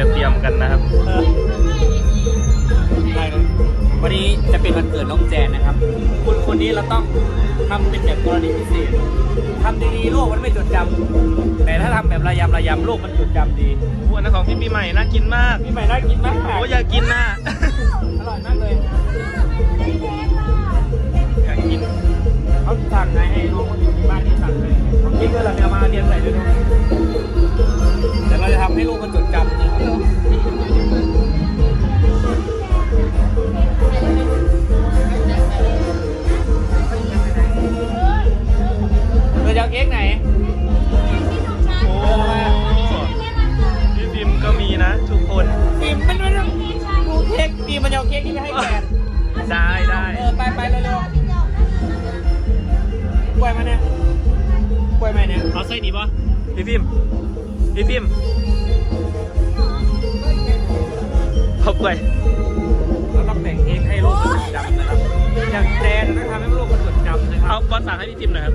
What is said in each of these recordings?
จะเตรียมกันนะครับได้เลยวันนี้จะเป็นวันเกิดน้องแจนนะครับ คุณคนนี้เราต้องทำเป็นแบบกรณีพิเศษทำดีๆโลกมันไม่จดจำแต่ถ้าทำแบบระยำระยำโลกมันจดจำดีอ้วนนะของพี่ปีใหม่น่ากินมากพี่ใหม่น่ากินมากโอ้อยากกินนะอร่อยมากเลยอยากกินเขาสั่งไงให้น้องคนอยู่ที่บ้านที่สั่งเลยเขาคิดว่าเราจะเอามาเรียนใส่ด้วยนะ นได้ได้เออไปไปเร็วๆกล้วยมาเนี่ยกล้วยมาเนี่ยเอาไส้นี้ปะพี่พิมพี่พิมเอาไปเราต้องแต่งเค้กให้ลูกมันจดจำนะครับอย่างแดนต้องทำให้ลูกมันจดจำนะคเอารับบอสสั่งให้พี่พิมหน่อยครับ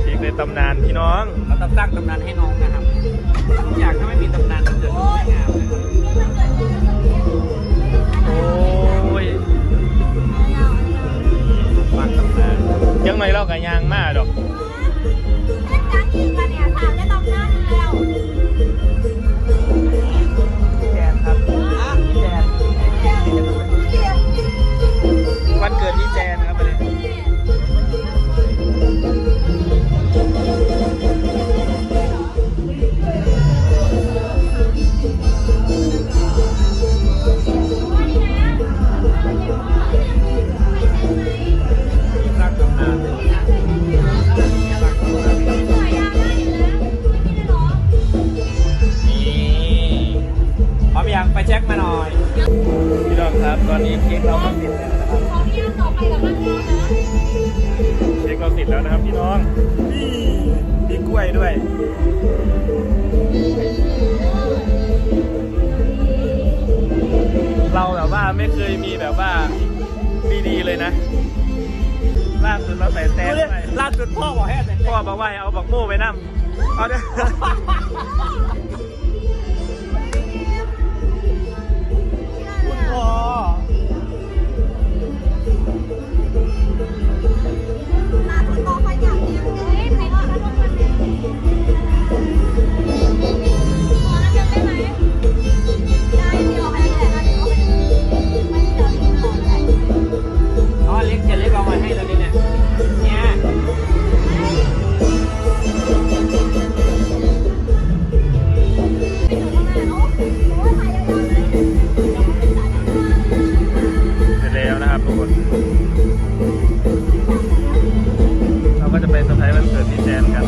เค้กในตำนานพี่น้องเราต้องตั้งตำนานให้น้องนะครับ ทุกอย่างถ้าไม่มีตำนานมันเกิดขึ้นไม่งามนะครับโอ้ยตั้งตำนานยังไงเรากับยางมาดอก พี่แดนครับพี่แดนวันเกิดพี่แจนครับวันนี้ ยังไปเช็คมาหน่อย พี่น้องครับตอนนี้เค้กเราก็ติดแล้วนะครับเค้กเราติดแล้วนะครับพี่น้องนี่มีกล้วยด้วยเราแบบว่าไม่เคยมีแบบว่าดีๆเลยนะล่าสุดเราใส่แตงไปล่าสุดพ่อบอกให้แต่งพ่อบอกว่าให้เอาบักโม่ไปนั่เอาเด้อ จแล้วนะครับทุกเราก็จะไปเซอร์ไพรส์วันเกิดพี่แจนกัน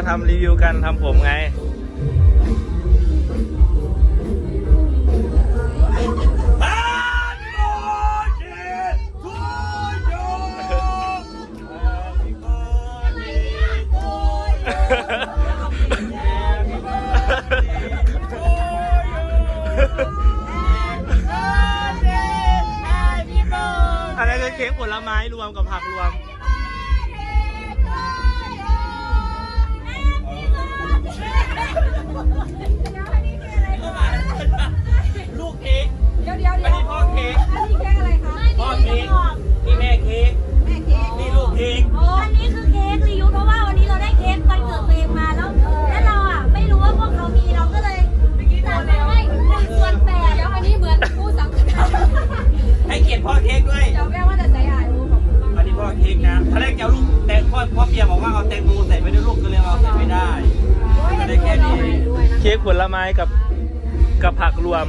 มาทำรีวิวกันทำผมไงอันนั้นคือเค้กผลไม้รวมกับผักรวม ลูกเค้กเดี๋ยวเดี๋ยวไม่เดี๋ยวใช่พ่อเค้ก เค้กผลไม้กับกับผักรวม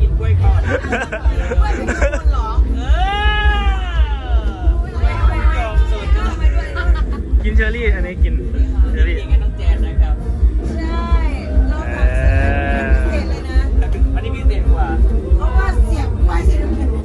กินกล้วยก่อนหรอเออกินเชอร์รี่อันนี้กิน